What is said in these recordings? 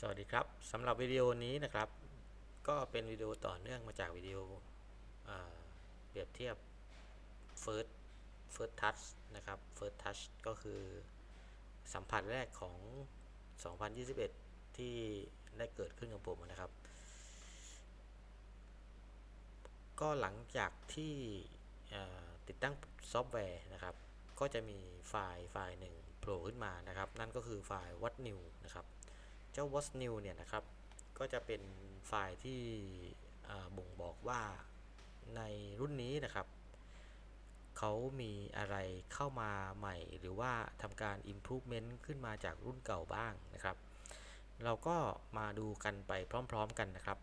สวัสดีครับสำหรับวิดีโอนี้นะครับ ก็เป็นวิดีโอต่อเนื่องมาจากวิดีโอเปรียบเทียบ First First Touch นะครับ First Touch ก็คือสัมผัสแรกของ 2021 ที่ได้เกิดขึ้นกับผมนะครับ ก็หลังจากที่ติดตั้งซอฟต์แวร์นะครับ ก็จะมีไฟล์ไฟล์หนึ่งโผล่ขึ้นมานะครับ นั่นก็คือไฟล์ what new นะครับ เจ้า what's new เนี่ยนะครับ ก็จะเป็นไฟล์ที่บ่งบอกว่าในรุ่นนี้นะครับเขามีอะไรเข้ามาใหม่ หรือว่าทำการ improvement ขึ้นมาจากรุ่นเก่าบ้างนะครับ เราก็มาดูกันไปพร้อมๆกันนะครับ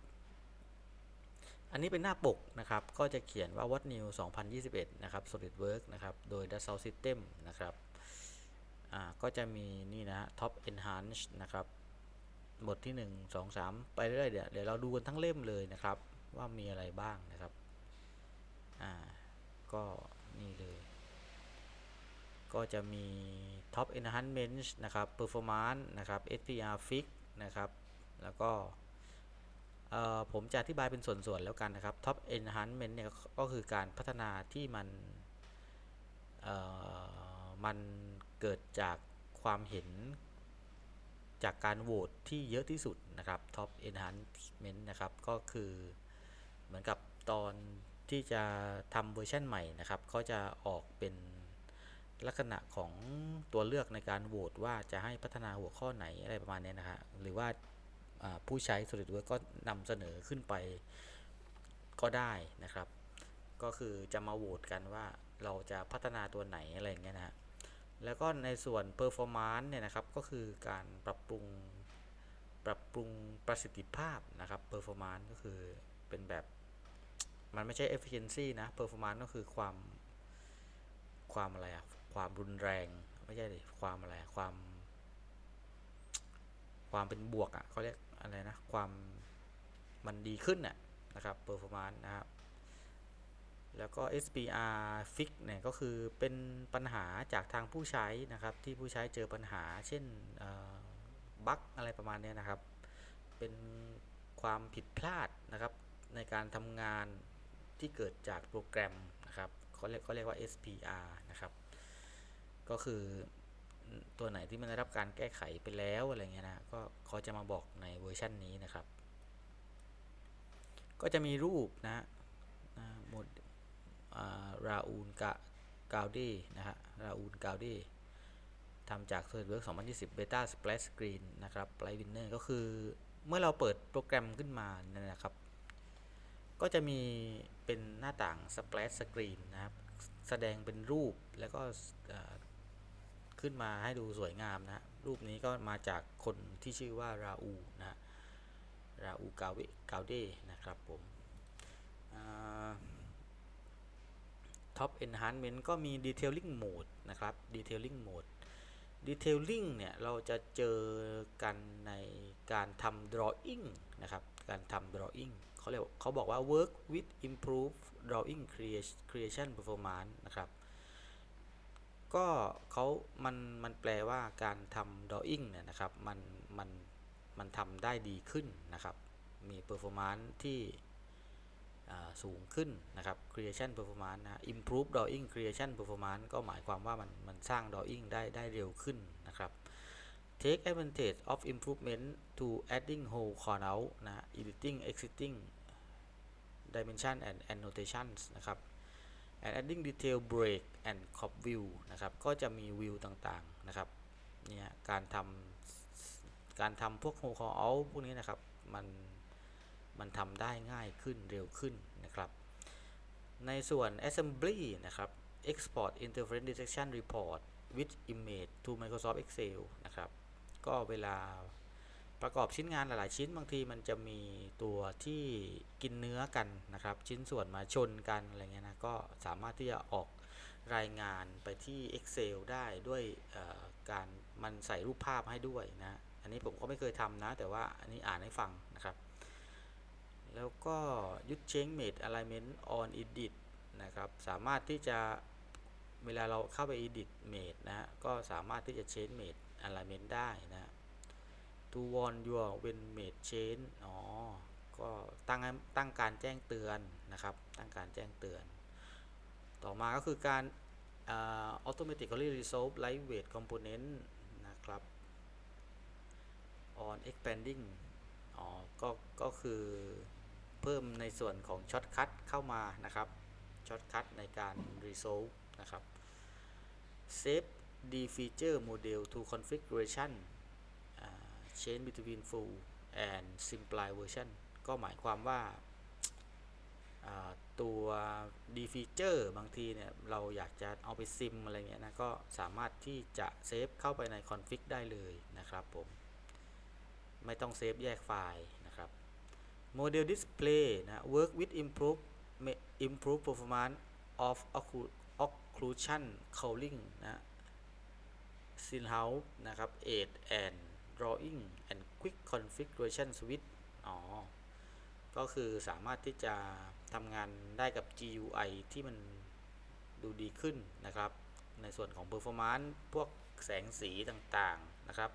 อันนี้เป็นหน้าปกนะครับ ก็จะเขียนว่า What New 2021 นะครับ SolidWorks นะครับ โดย d a s o u t System นะครับ ก็จะมีนี่นะ Top Enhance นะครับ บทที่1 2 3 ไปเรื่อยเดี๋ยวเดี๋ยวเราดูกันทั้งเล่มเลยนะครับ ว่ามีอะไรบ้างนะครับอ่าก็นี่เลย ก็จะมี Top Enhancement นะครับ Performance นะครับ SPR Fix นะครับ แล้วก็ผมจะอธิบายเป็นส่วนๆแล้วกันนะครับ Top Enhancement เนี่ยก็คือการพัฒนาที่มันมันเกิดจากความเห็น จากการโหวตที่เยอะที่สุดนะครับ Top Enhancement นะครับ ก็คือเหมือนกับตอนที่จะทำเวอร์ชันใหม่นะครับเขาจะออกเป็นลักษณะของตัวเลือกในการโหวตว่าจะให้พัฒนาหัวข้อไหนอะไรประมาณนี้นะฮะหรือว่าอ่าผู้ใช้ SolidWorks ก็นำเสนอขึ้นไปก็ได้นะครับ ก็คือจะมาโหวตกันว่าเราจะพัฒนาตัวไหนอะไรอย่างเงี้ยนะฮะ แล้วก็ในส่วน performance เนี่ยนะครับ ก็คือการปรับปรุงปรับปรุงประสิทธิภาพนะครับ performance ก็คือเป็นแบบมันไม่ใช่ efficiency นะ performance ก็คือความความอะไรอะความรุนแรง ไม่ใช่ดิความอะไรความ ความเป็นบวกอะเขาเรียกอะไรนะ ความมันดีขึ้นน่ะนะครับ performance นะครับ แล้วก็ SPR fix เนี่ยก็คือเป็นปัญหาจากทางผู้ใช้นะครับที่ผู้ใช้เจอปัญหา เช่นบั๊กอะไรประมาณนี้นะครับ เป็นความผิดพลาดนะครับในการทำงานที่เกิดจากโปรแกรมนะครับเขาเรียกเขาเรียกว่า SPR นะครับ ก็คือตัวไหนที่มันได้รับการแก้ไขไปแล้วอะไรเงี้ยนะก็เขาจะมาบอกในเวอร์ชันนี้นะครับ ก็จะมีรูปนะนะโหมด ราอูลกะกาวดีนะฮะราอูลกาวดีทำจาก SolidWorks 2020 Beta Splash Screen นะครับ Light Winner ก็คือเมื่อเราเปิดโปรแกรมขึ้นมาเนี่ยนะครับ ก็จะมีเป็นหน้าต่าง Splash Screen นะครับ แสดงเป็นรูปแล้วก็ขึ้นมาให้ดูสวยงามนะรูปนี้ก็มาจากคนที่ชื่อว่าราอูนะราอูกาวกาวเดนะครับผม Top Enhancement ก็มี Detailing Mode นะครับ Detailing Mode Detailing เนี่ยเราจะเจอกันในการทำ Drawing นะครับ การทำ Drawing เขาเรียกเขาบอกว่า Work with Improve Drawing Creation Performance นะครับ ก็เขามันมันแปลว่าการทำ Drawing เนี่ยนะครับ มันมันมันทำได้ดีขึ้นนะครับ มี Performance ที่ สูงขึ้นนะครับ creation performance นะ improve drawing creation performance ก็หมายความว่ามันมันสร้าง drawing ได้ได้เร็วขึ้นนะครับ take advantage of improvement to adding whole corner นะ editing existing dimension and annotations นะครับ and adding detail break and crop view นะครับ ก็จะมีวิวต่างๆนะครับ เนี่ย การทำการทำพวก whole call out พวกนี้นะครับ มัน มันทำได้ง่ายขึ้นเร็วขึ้นนะครับ ในส่วน assembly นะครับ export interference detection report with image to Microsoft Excel นะครับ ก็เวลาประกอบชิ้นงานหลาย ๆ ชิ้นบางทีมันจะมีตัวที่กินเนื้อกันนะครับ ชิ้นส่วนมาชนกันอะไรเงี้ยนะ ก็สามารถที่จะออกรายงานไปที่ Excel ได้ด้วยการมันใส่รูปภาพให้ด้วยนะ อันนี้ผมก็ไม่เคยทำนะ แต่ว่าอันนี้อ่านให้ฟังนะครับ แล้วก็ยุด change made alignment on edit นะครับ สามารถที่จะเวลาเราเข้าไป edit made นะฮะ ก็สามารถที่จะ change made alignment ได้นะ to warn your when made change อ๋อ ก็ตั้งให้ตั้งการแจ้งเตือนนะครับ ตั้งการแจ้งเตือน ต่อมาก็คือการอ่า automatically resolve lightweight component นะครับ on expanding อ๋อ ก็ ก็คือ เพิ่มในส่วนของช็อตคั t เข้ามานะครับช็อตคั t ในการ resolve นะครับ save the feature model to configuration อ่า change between full and simplify version ก็หมายความว่าตัว d feature บางทีเนี่ย เราอยากจะเอาไปซิมอะไรเงี้ยนะ ก็สามารถที่จะเซฟเข้าไปใน config ได้เลยนะครับผม ไม่ต้องเซฟแยกไฟล์ Model Display นะ Work with improve improve performance of occlusion cowling นะ s i n h o u s e นะครับ Aid and Drawing and Quick Configuration Switch อ๋อ ก็คือสามารถที่จะทำงานได้กับ GUI ที่มันดูดีขึ้นนะครับ ในส่วนของ performance พวกแสงสีต่างๆนะครับ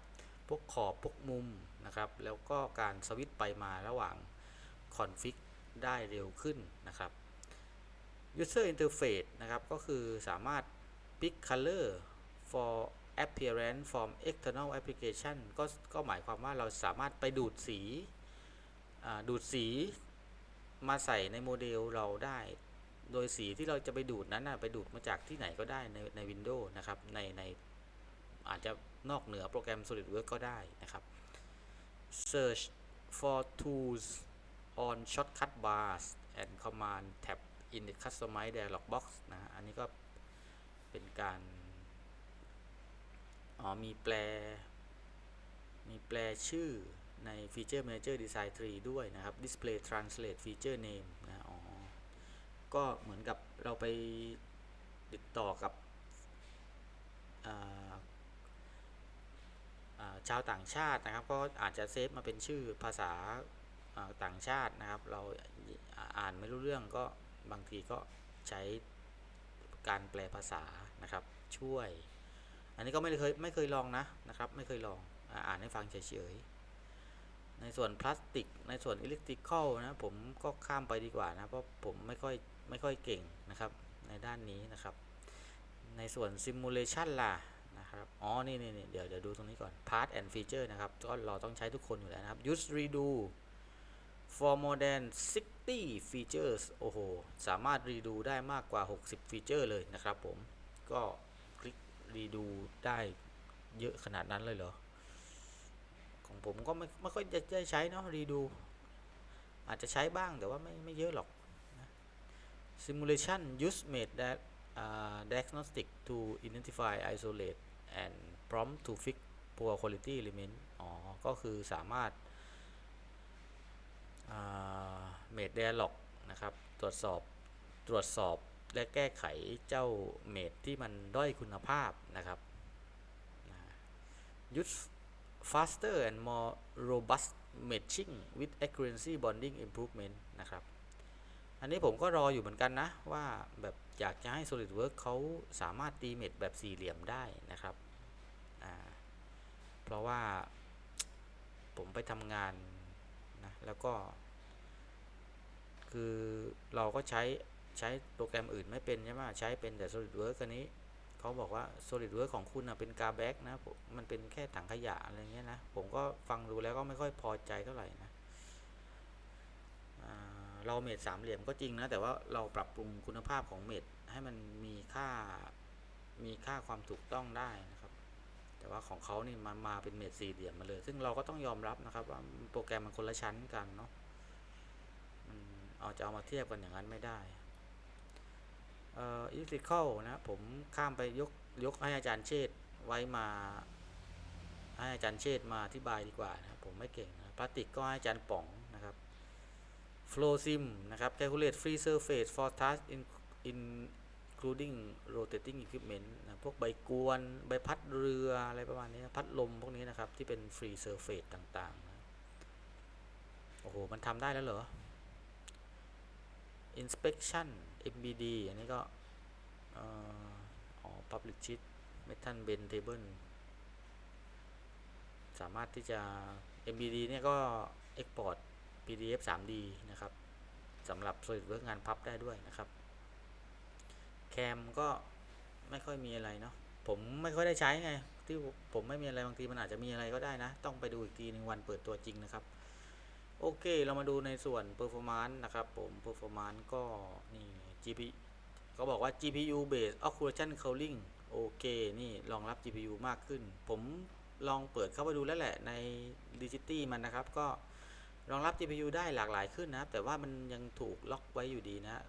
พวกขอบ พวกมุมนะครับ แล้วก็การสวิตช์ไปมาระหว่าง คอนฟิกได้เร็วขึ้นนะครับ user interface นะครับ ก็คือสามารถ pick color for appearance from external application ก็ก็หมายความว่าเราสามารถไปดูดสีดูดสีมาใส่ในโมเดลเราได้ โดยสีที่เราจะไปดูดนั้นนะไปดูดมาจากที่ไหนก็ได้ในใน Windows นะครับ ในในอาจจะนอกเหนือโปรแกรม SolidWorks ก็ได้นะครับ Search for tools on shortcut bars and command tab in the customize dialog box นะอันนี้ก็เป็นการอ๋อมีแปล มีแปลชื่อใน Feature Manager Design Tree ด้วยนะครับ Display Translate Feature Name นะอ๋อก็เหมือนกับเราไปติดต่อกับชาวต่างชาตินะครับ ก็อาจจะเซฟมาเป็นชื่อภาษา ต่างชาตินะครับ เราอ่านไม่รู้เรื่องก็บางทีก็ใช้การแปลภาษานะครับ ช่วย อันนี้ก็ไม่เคยไม่เคยลองนะนะครับ ไม่เคยลองอ่านให้ฟังเฉยๆในส่วนพลาสติก ในส่วนอิเล็กทริคอลนะผมก็ข้ามไปดีกว่านะเพราะผมไม่ค่อยไม่ค่อยเก่งนะครับ ในด้านนี้นะครับ ในส่วนซิมูเลชันล่ะนะครับ อ๋อ นี่นี่นี่เดี๋ยวเดี๋ยวดูตรงนี้ก่อน Part and Feature นะครับ ก็เราต้องใช้ทุกคนอยู่แล้วนะครับ Use Redo for more than 60 features โอ้โห สามารถ redo ได้มากกว่า 60 ฟีเจอร์เลยนะครับผม ก็คลิก redo ได้เยอะขนาดนั้นเลยเหรอ ของผมก็ไม่ไม่ค่อยจะได้ใช้เนาะ redo อาจจะใช้บ้างแต่ว่าไม่ไม่เยอะหรอก simulation use made that uh, diagnostic to identify isolate and prompt to fix poor quality element อ๋อ ก็คือสามารถ made dialog นะครับ ตรวจสอบตรวจสอบและแก้ไขเจ้าเมดที่มันด้อยคุณภาพนะครับ use faster and more robust matching with accuracy bonding improvement นะครับ อันนี้ผมก็รออยู่เหมือนกันนะ ว่าแบบอยากจะให้ SolidWorks เขาสามารถตีเม็ดแบบสี่เหลี่ยมได้นะครับ เพราะว่าผมไปทำงาน นะแล้วก็คือเราก็ใช้ใช้โปรแกรมอื่นไม่เป็นใช่ไหมใช้เป็นแต่ SolidWorks อันนี้เขาบอกว่า SolidWorks ของคุณนะเป็นกาแบ็กนะ มันเป็นแค่ถังขยะอะไรเงี้ยนะ ผมก็ฟังดูแล้วก็ไม่ค่อยพอใจเท่าไหร่นะเราเมดสามเหลี่ยมก็จริงนะ แต่ว่าเราปรับปรุงคุณภาพของเมดให้มันมีค่ามีค่าความถูกต้องได้นะครับ แต่ว่าของเขานี่มันมาเป็นเมดสี่เหลี่ยมมาเลย ซึ่งเราก็ต้องยอมรับนะครับ ว่าโปรแกรมมันคนละชั้นกันเนาะมันเอาจะเอามาเทียบกันอย่างนั้นไม่ได้เอ่ออิเล็กทริคอลนะผมข้ามไปยกยกให้อาจารย์เชษไว้มา ให้อาจารย์เชษมาอธิบายดีกว่านะผมไม่เก่งนะพลาสติกก็ให้อาจารย์ป๋องนะครับ flow sim นะครับ calculate free surface for task in including rotating equipment นะพวกใบกวน ใบพัดเรืออะไรประมาณนี้พัดลมพวกนี้นะครับ ที่เป็น free surface ต่างๆนะโอ้โห มันทำได้แล้วเหรอ inspection MBD อันนี้ก็อ๋อ public sheet metal bend table สามารถที่จะ MBD เนี่ยก็ Export PDF 3D นะครับสำหรับ SolidWorks งานพับได้ด้วยนะครับ มก็ไม่ค่อยมีอะไรเนาะผมไม่ค่อยได้ใช้ไง ที่ผมไม่มีอะไรบางทีมันอาจจะมีอะไรก็ได้นะ ต้องไปดูอีกทีหนึ่งวันเปิดตัวจริงนะครับ โอเคเรามาดูในส่วน performance นะครับ ผม performance ก็นี่ GP ก็บอกว่า GPU based occlusion cooling โอเค นี่รองรับ GPU มากขึ้น ผมลองเปิดเข้าไปดูแล้วแหละใน Digity มันนะครับ ก็รองรับ GPU ได้หลากหลายขึ้นนะแต่ว่ามันยังถูกล็อกไว้อยู่ดีนะ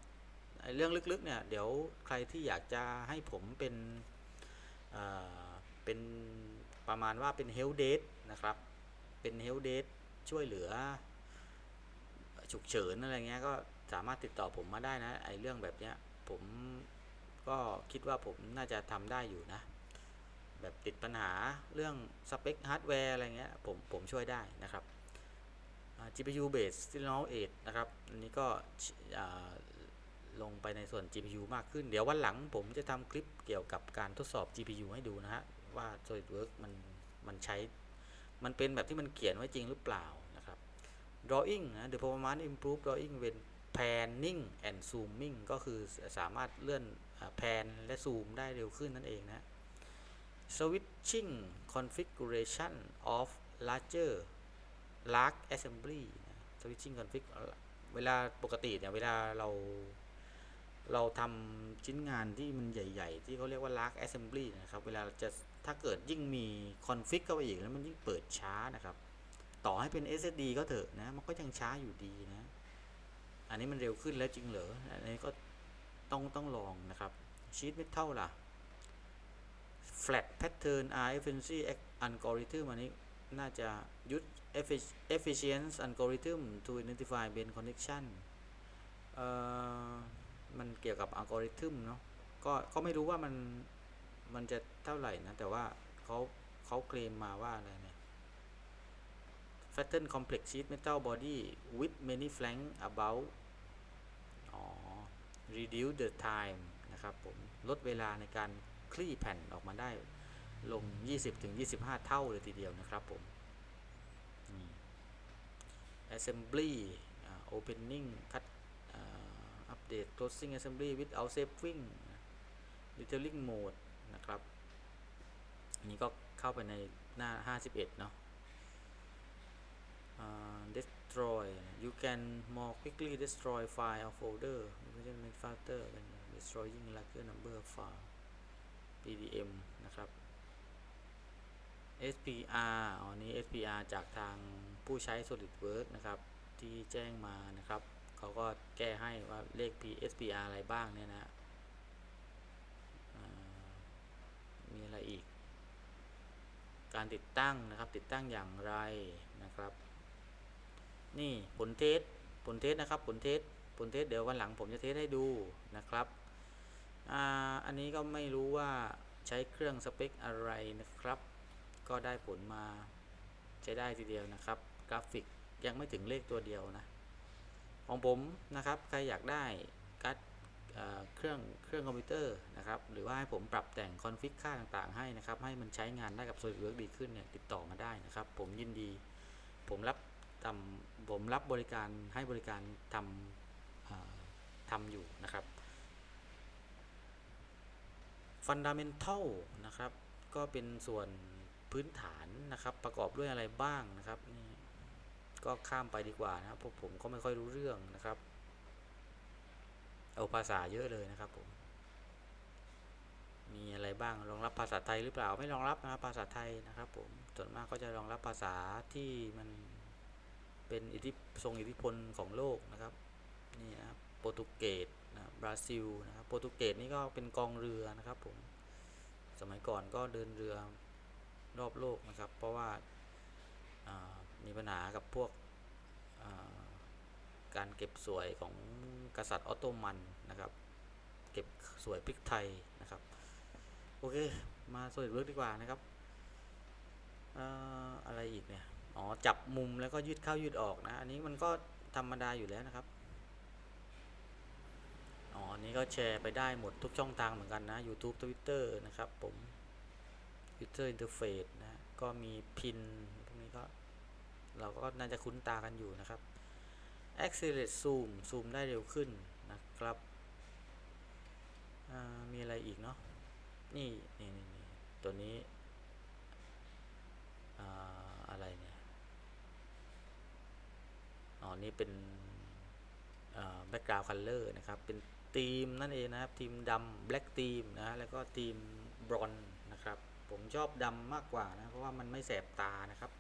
เรื่องลึกๆเนี่ยเดี๋ยวใครที่อยากจะให้ผมเป็นเอ่อเป็นประมาณว่าเป็น help desk นะครับ เป็น help desk ช่วยเหลือฉุกเฉินอะไรเงี้ยก็สามารถติดต่อผมมาได้นะไอเรื่องแบบเนี้ยผมก็คิดว่าผมน่าจะทำได้อยู่นะ แบบติดปัญหาเรื่องสเปคฮาร์ดแวร์อะไรเงี้ยผมผมช่วยได้นะครับ GPU base Signal 8นะครับ อันนี้ก็ ลงไปในส่วน GPU มากขึ้น เดี๋ยววันหลังผมจะทำคลิปเกี่ยวกับการทดสอบ GPU ให้ดูนะฮะ ว่า SolidWorks มันมันใช้ มันเป็นแบบที่มันเขียนไว้จริงหรือเปล่านะครับ drawing นะ the performance improve drawing when panning and zooming ก็คือสามารถเลื่อนแพนและซูมได้เร็วขึ้นนั่นเองนะ switching configuration of larger large assembly นะ switching config เวลาปกติเนี่ย เวลาเรา เราทำชิ้นงานที่มันใหญ่ ๆ ที่เขาเรียกว่า large assembly นะครับ เวลาจะถ้าเกิดยิ่งมี config เข้าไปอีกแล้วมันยิ่งเปิดช้านะครับ ต่อให้เป็น SSD ก็เถอะนะ มันก็ยังช้าอยู่ดีนะ อันนี้มันเร็วขึ้นแล้วจริงเหรอ อันนี้ก็ต้องต้องลองนะครับชีตเมทัลล่ะ flat pattern R efficiency algorithm อันนี้น่าจะ use efficient algorithm to identify bend connection เอ่อ มันเกี่ยวกับอัลกอริทึมเนาะก็ก็ไม่รู้ว่ามันมันจะเท่าไหร่นะ แต่ว่าเขาเขาเคลมมาว่าอะไรเนี่ย Flatten complex sheet metal body with many flank about อ๋อ reduce the time นะครับผม ลดเวลาในการคลี่แผ่นออกมาได้ลง 20-25 เท่าเลยทีเดียวนะครับผม assembly opening cut update closing assembly without saving detailing mode นะครับอันนี้ก็เข้าไปในหน้า 51 เนาะ uh, destroy you can more quickly destroy file or folder measurement factor when destroying larger number of file PDM นะครับ SPR อ๋อนี้ SPR จากทางผู้ใช้ SolidWorks นะครับ ที่แจ้งมานะครับ เขาก็แก้ให้ว่าเลข P SPR อะไรบ้างเนี่ยนะมีอะไรอีก การติดตั้งนะครับติดตั้งอย่างไรนะครับ นี่ผลเทสผลเทสนะครับผลเทสผลเทสเดี๋ยววันหลังผมจะเทสให้ดูนะครับอ่าอันนี้ก็ไม่รู้ว่าใช้เครื่องสเปคอะไรนะครับ ก็ได้ผลมาใช้ได้ทีเดียวนะครับ กราฟิกยังไม่ถึงเลขตัวเดียวนะ ของผมนะครับ ใครอยากได้การ์ดเครื่องเครื่องคอมพิวเตอร์นะครับ หรือว่าให้ผมปรับแต่งคอนฟิกค่าต่างๆให้นะครับ ให้มันใช้งานได้กับ SolidWorks ดีขึ้นเนี่ยติดต่อมาได้นะครับ ผมยินดี ผมรับทำผมรับบริการให้บริการทำทำอยู่นะครับ Fundamental นะครับ ก็เป็นส่วนพื้นฐานนะครับ ประกอบด้วยอะไรบ้างนะครับนี่ ก็ข้ามไปดีกว่านะครับพวกผมก็ไม่ค่อยรู้เรื่องนะครับ เอาภาษาเยอะเลยนะครับผม มีอะไรบ้างรองรับภาษาไทยหรือเปล่าไม่รองรับนะภาษาไทยนะครับ ผมส่วนมากก็จะรองรับภาษาที่มันเป็นอิทธิทรงอิทธิพลของโลกนะครับนี่นะครับโปรตุเกสนะบราซิลนะครับโปรตุเกสนี่ก็เป็นกองเรือนะครับผมสมัยก่อนก็เดินเรือรอบโลกนะครับ เพราะว่า มีปัญหากับพวกการเก็บสวยของกษัตริย์ออตโตมันนะครับ เก็บสวยพริกไทยนะครับ โอเค มาสวยเวิร์กดีกว่านะครับอะไรอีกเนี่ย อ๋อ จับมุมแล้วก็ยืดเข้ายืดออกนะ อันนี้มันก็ธรรมดาอยู่แล้วนะครับ อ๋อ อันนี้ก็แชร์ไปได้หมดทุกช่องทางเหมือนกันนะ YouTube Twitter นะครับผม User Interface นะ ก็มีพิน ก็น่าจะคุ้นตากันอยู่นะครับ accelerate zoom ซูมได้เร็วขึ้นนะครับ มีอะไรอีกเนาะ นี่นี่นี่นี่ตัวนี้อ่าอะไรเนี่ย อ๋อ นี่เป็นแบ็กกราวด์คัลเลอร์นะครับ เป็นธีมนั่นเองนะครับ ทีมดำแบล็กทีมนะ แล้วก็ทีมบรอนนะครับ ผมชอบดำมากกว่านะ เพราะว่ามันไม่แสบตานะครับ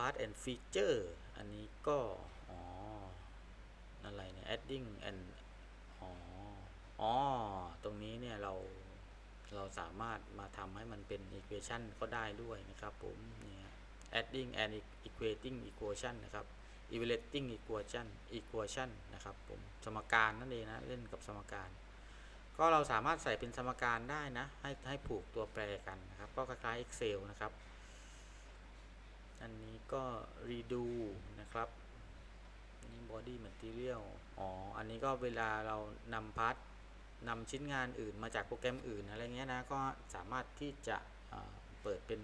Part and Feature อันนี้ก็ อ๋อ อะไรเนี่ย adding and อ๋อ อ๋อ ตรงนี้เนี่ย เรา เราสามารถมาทำให้มันเป็น equation ก็ได้ด้วยนะครับผม เนี่ย adding and equating equation นะครับ evaluating equation equation นะครับผม สมการนั่นเองนะ เล่นกับสมการ ก็เราสามารถใส่เป็นสมการได้นะ ให้ให้ผูกตัวแปรกันนะครับ ก็คล้ายๆ Excel นะครับ อันนี้ก็ redo นะครับนี่ body material อ๋อ อันนี้ก็เวลาเรานำพาร์ทนำชิ้นงานอื่นมาจากโปรแกรมอื่นอะไรเงี้ยนะ ก็สามารถที่จะเปิดเป็น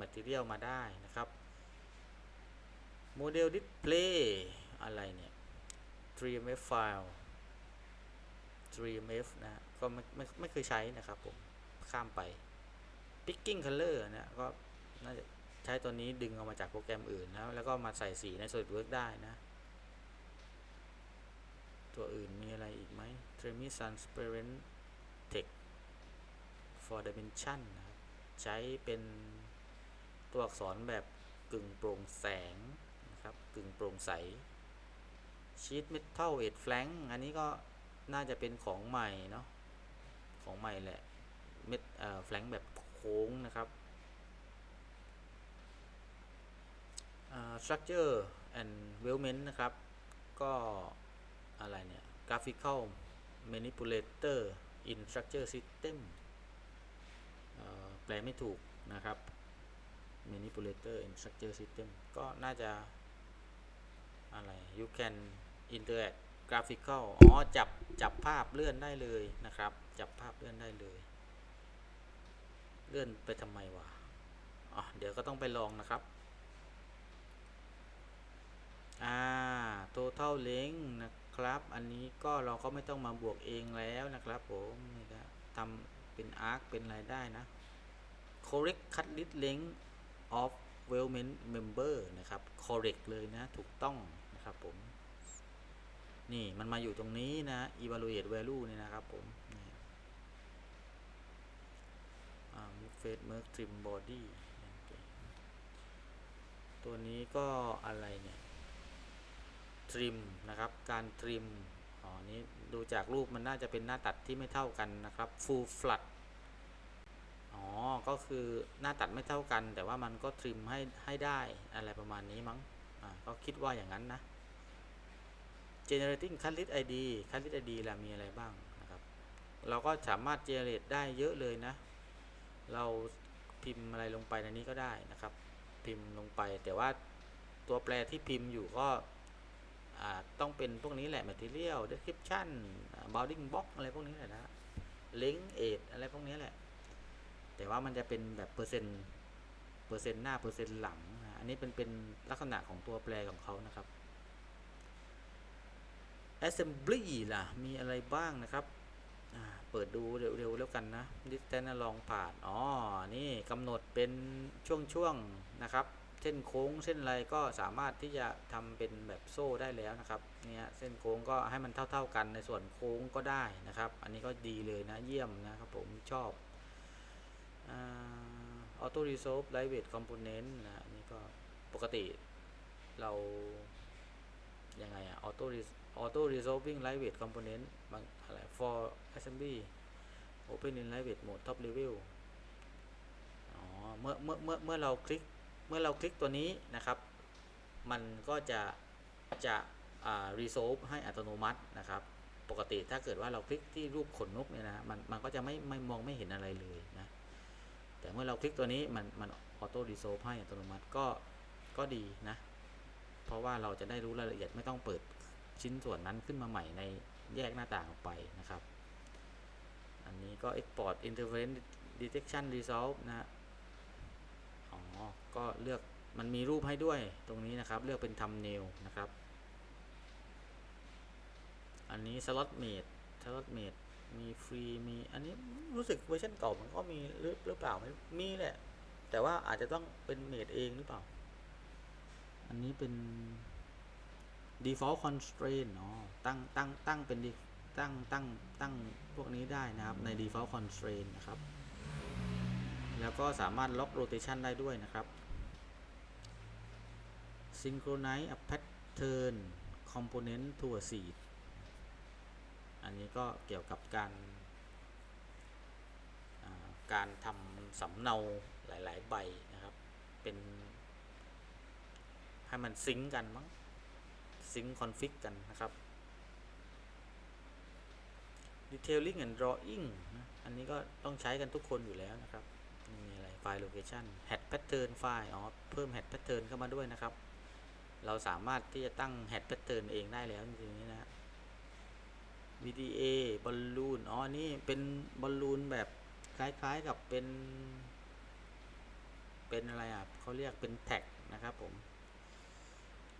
material มาได้นะครับ model display อะไรเนี่ย 3mf file 3mf นะ ก็ไม่ไม่ไม่เคยใช้นะครับผม ข้ามไป picking color นะ ก็น่าจะ ใช้ตัวนี้ดึงเอามาจากโปรแกรมอื่นนะแล้วก็มาใส่สีใน SolidWorks ได้นะ ตัวอื่นมีอะไรอีกไหม Tremi Transparent Text for Dimension นะครับใช้เป็นตัวอักษรแบบกึ่งโปร่งแสงนะครับกึ่งโปร่งใส Sheet Metal Edge Flank อันนี้ก็น่าจะเป็นของใหม่เนาะของใหม่แหละเม็ดเอ่อแฟลงแบบโค้งนะครับ structure and weldment นะครับ ก็อะไรเนี่ย graphical manipulator in structure system แปลไม่ถูกนะครับ manipulator in structure system ก็น่าจะ อะไร you can interact graphical อ๋อ จับ จับภาพเลื่อนได้เลยนะครับ จับภาพเลื่อนได้เลย เลื่อนไปทำไมวะ อ๋อ เดี๋ยวก็ต้องไปลองนะครับ อ่า total length นะครับ อันนี้ก็เราก็ไม่ต้องมาบวกเองแล้วนะครับผมนี่ก็ทำเป็น arc เป็นอะไรได้นะ correct cut list length of weldment member นะครับ correct เลยนะ ถูกต้องนะครับผม นี่มันมาอยู่ตรงนี้นะ evaluate value นี่นะครับผมนี่อ่า move face merge trim body ตัวนี้ก็อะไรเนี่ย ริมนะครับ การทริมอ๋อนี้ดูจากรูปมันน่าจะเป็นหน้าตัดที่ไม่เท่ากันนะครับ full flat อ๋อ ก็คือหน้าตัดไม่เท่ากัน แต่ว่ามันก็ทริมให้ให้ได้อะไรประมาณนี้มั้งอ่าก็คิดว่าอย่างนั้นนะ generating cut list id cut list id ล่ะมีอะไรบ้างนะครับ เราก็สามารถ generate ได้เยอะเลยนะ เราพิมพ์อะไรลงไปในนี้ก็ได้นะครับ พิมพ์ลงไปแต่ว่าตัวแปรที่พิมพ์อยู่ก็ ต้องเป็นพวกนี้แหละ material description อ่า bounding box อะไรพวกนี้แหละนะ link age อะไรพวกนี้แหละ แต่ว่ามันจะเป็นแบบเปอร์เซ็นต์เปอร์เซ็นต์หน้าเปอร์เซ็นต์หลัง อันนี้เป็นเป็นลักษณะของตัวแปรของเขานะครับ assembly ล่ะ มีอะไรบ้างนะครับ เปิดดูเร็วๆแล้วกันนะ distance ลองผ่าน อ๋อ นี่กำหนดเป็นช่วงๆนะครับ เส้นโค้งเส้นอะไรก็สามารถที่จะทำเป็นแบบโซ่ได้แล้วนะครับเนี่ยเส้นโค้งก็ให้มันเท่า ๆกันในส่วนโค้งก็ได้นะครับ อันนี้ก็ดีเลยนะเยี่ยมนะครับผมชอบอ auto resolve lightweight component นะนนี้ก็ปกติเรายังไงอะ auto res- auto resolving lightweight component บางอะไร for assembly open in lightweight mode top level อ๋อเมื่อเมื่อเมื่อเมื่อเราคลิก มื่อเราคลิกตัวนี้นะครับ มันก็จะจะอ่า resolve ให้อัตโนมัตินะครับ ปกติถ้าเกิดว่าเราคลิกที่รูปขนนกเนี่ยนะมันมันก็จะไม่ไม่มองไม่เห็นอะไรเลยนะแต่เมื่อเราคลิกตัวนี้มันมัน auto resolve ให้อัตโนมัติก็ก็ดีนะ เพราะว่าเราจะได้รู้รายละเอียดไม่ต้องเปิดชิ้นส่วนนั้นขึ้นมาใหม่ในแยกหน้าต่างออกไปนะครับ อันนี้ก็ export interference detection resolve นะฮะ ก็เลือกมันมีรูปให้ด้วยตรงนี้นะครับ เลือกเป็นทำเนลนะครับ อันนี้สล็อตเมดสล็อตเมดมีฟรีมีอันนี้รู้สึกเวอร์ชันเก่ามันก็มีหรือหรือเปล่าไม่มีแหละ แต่ว่าอาจจะต้องเป็นเมดเองหรือเปล่า อันนี้เป็น default constraint อ๋อตั้งตั้งตั้งเป็นตั้งตั้งตั้งพวกนี้ได้นะครับใน default constraint นะครับ แล้วก็สามารถล็อก rotation ได้ด้วยนะครับ synchronize a pattern component to a seed อันนี้ก็เกี่ยวกับการการทำสำเนาหลาย ๆ ใบนะครับ เป็นให้มันซิงกันมั้งซิงคอนฟิกกันนะครับ detailing and drawing นะอันนี้ก็ต้องใช้กันทุกคนอยู่แล้วนะครับ มีอะไรไฟล์ location head pattern ไฟล์อ๋อเพิ่ม head pattern เข้ามาด้วยนะครับ เราสามารถที่จะตั้ง head pattern เองได้แล้วจริงๆนี่นะ VDA บอลลูน อ๋อ นี่เป็นบอลลูนแบบคล้ายๆกับเป็น เป็นอะไรอะเขาเรียกเป็นแท็กนะครับผม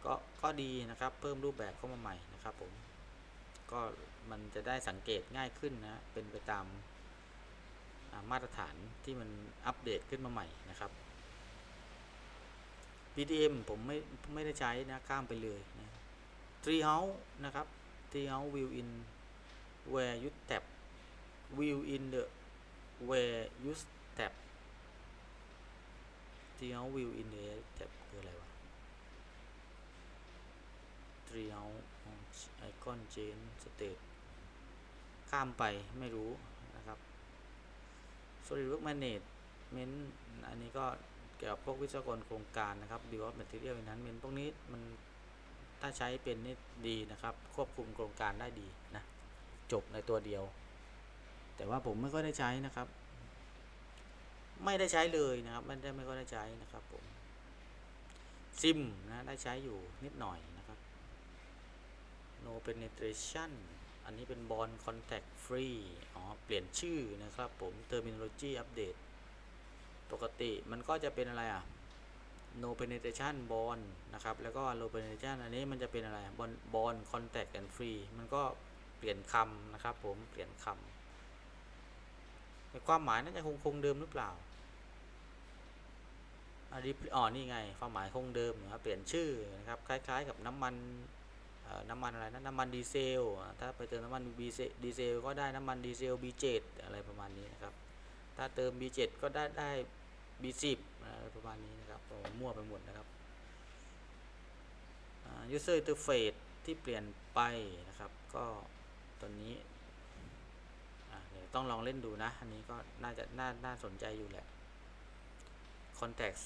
ก็ก็ดีนะครับ เพิ่มรูปแบบเข้ามาใหม่นะครับผม ก็มันจะได้สังเกตง่ายขึ้นนะ เป็นไปตามมาตรฐานที่มันอัปเดตขึ้นมาใหม่นะครับ PDM ผมไม่ไม่ได้ใช้นะ ข้ามไปเลยนะ Treehouse นะครับ Treehouse view in where you tap view in the where you tap Treehouse view in the tap คืออะไรวะ Treehouse icon change state ข้ามไปไม่รู้นะครับ Solid Work Management อันนี้ก็ กี่ยวกับพวกวิศวกรโครงการนะครับ Bill of Material Management พวกนี้มันถ้าใช้เป็นนี่ดีนะครับ ควบคุมโครงการได้ดีนะ จบในตัวเดียว แต่ว่าผมไม่ค่อยได้ใช้นะครับ ไม่ได้ใช้เลยนะครับไม่ได้ไม่ค่อยได้ใช้นะครับผมซิมนะได้ใช้อยู่นิดหน่อยนะครับ no penetration อันนี้เป็น bond contact free อ๋อ เปลี่ยนชื่อนะครับผม terminology update ปกติมันก็จะเป็นอะไรอะ no penetration bond นะครับ แล้วก็ low penetration อันนี้มันจะเป็นอะไร bond bond contact and free มันก็เปลี่ยนคำนะครับผม เปลี่ยนคำแต่ความหมายน่าจะคงคงเดิมหรือเปล่าอันนี้อ๋อนี่ไง ความหมายคงเดิมนะครับ เปลี่ยนชื่อนะครับ คล้าย ๆ กับน้ำมันน้ำมันอะไรนะน้ำมันดีเซล ถ้าไปเติมน้ำมันดีเซลดีเซลก็ได้น้ำมันดีเซล B7 อะไรประมาณนี้นะครับ ถ้าเติม B7 ก็ได้ได้ B10 ประมาณนี้นะครับมั่วไปหมดนะครับ user interface ที่เปลี่ยนไปนะครับ ก็ตัวนี้เดี๋ยวต้องลองเล่นดูนะ อันนี้ก็น่าจะน่าน่าสนใจอยู่แหละ context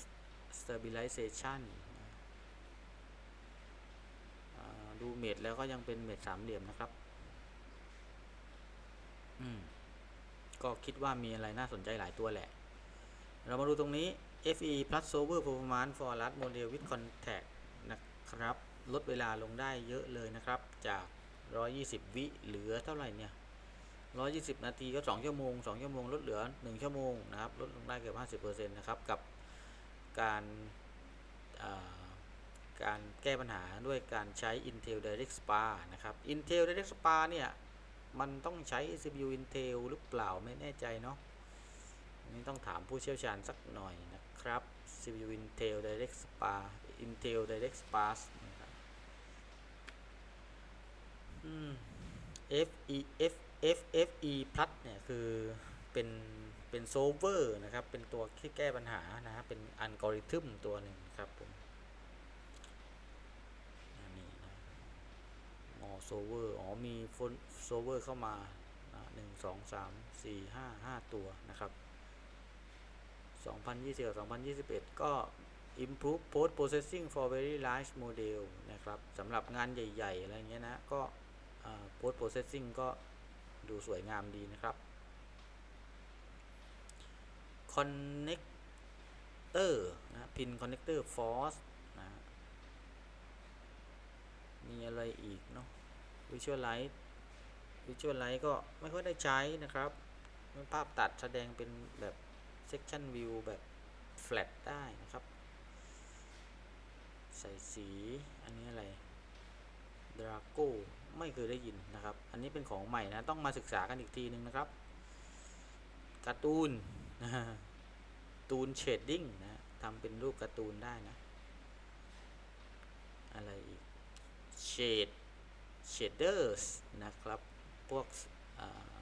stabilization ดูเมดแล้วก็ยังเป็นเมดสามเหลี่ยมนะครับ อืม ก็คิดว่ามีอะไรน่าสนใจหลายตัวแหละ เรามาดูตรงนี้ FE plus solver performance for large model with contact นะครับ ลดเวลาลงได้เยอะเลยนะครับ จาก 120 วิเหลือเท่าไหร่เนี่ย 120 นาทีก็ 2 ชั่วโมง 2 ชั่วโมง ลดเหลือ 1 ชั่วโมงนะครับ ลดลงได้เกือบ50%นะครับ กับการการแก้ปัญหาด้วยการใช้ Intel Direct Spa นะครับ Intel Direct Spa เนี่ย มันต้องใช้ CPU Intel หรือเปล่าไม่แน่ใจเนาะ นนี้ต้องถามผู้เชี่ยวชาญสักหน่อยนะครับ CPU Intel Direct Spa Intel Direct Spark นะครับ FE F FFE Plus เนี่ยคือเป็นเป็นโซเวอร์นะครับ เป็นตัวที่แก้ปัญหานะครับเป็นอัลกอริทึมตัวหนึ่งครับผมนนี้นะอ๋อโซเวอร์ อ๋อ มีโซเวอร์เข้ามาหนึ่งสองสามสี่ห้าห้าตัวนะครับ สองพันยี่สิบสองพันยี่สิบเอ็ดก็ improve post processing for very large model นะครับสำหรับงานใหญ่ ๆ อะไรเงี้ยนะ ก็ post processing ก็ดูสวยงามดีนะครับ connector นะ pin connector force นะมีอะไรอีกเนาะ Visualize Visualize ก็ไม่ค่อยได้ใช้นะครับภาพตัดแสดงเป็นแบบ section view แบบ flat ได้นะครับ ใส่สีอันนี้อะไรดราโก้ไม่เคยได้ยินนะครับ อันนี้เป็นของใหม่นะ ต้องมาศึกษากันอีกทีหนึ่งนะครับการ์ตูนนะฮะตูนเชดดิ้งนะทำเป็นรูปการ์ตูนได้นะ อะไรอีกเชดเชดเดอร์สนะครับ พวกอ่า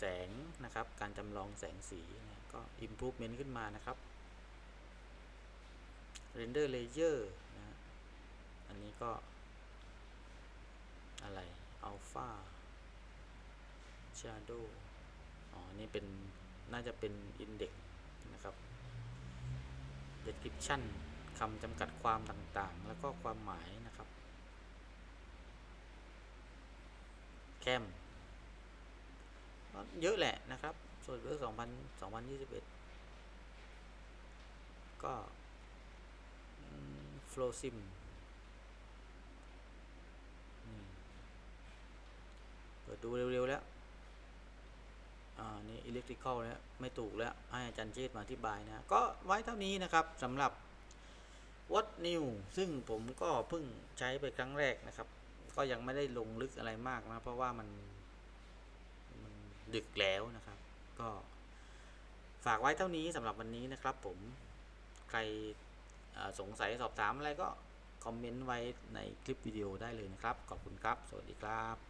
แสงนะครับ การจำลองแสงสีนะก็ improvement ขึ้นมานะครับ render layer นะฮะอันนี้ก็ อะไร alpha shadow อ๋อ นี่เป็น น่าจะเป็น index นะครับ description คำจำกัดความต่างๆ แล้วก็ความหมายนะครับ แคม ก็เยอะแหละนะครับ ส่วนเบอร์2000 2021ก็โฟลซิมเปิดดูเร็ว ๆ แล้วอ่านี่อิเล็กทริคอลแล้ว ไม่ถูกแล้ว ให้อาจารย์เจตมาอธิบายนะ ก็ไว้เท่านี้นะครับสำหรับ What New ซึ่งผมก็เพิ่งใช้ไปครั้งแรกนะครับ ก็ยังไม่ได้ลงลึกอะไรมากนะ เพราะว่ามัน ดึกแล้วนะครับ ก็ฝากไว้เท่านี้สำหรับวันนี้นะครับ ผมใครสงสัยสอบถามอะไรก็คอมเมนต์ไว้ในคลิปวิดีโอได้เลยนะครับ ขอบคุณครับ สวัสดีครับ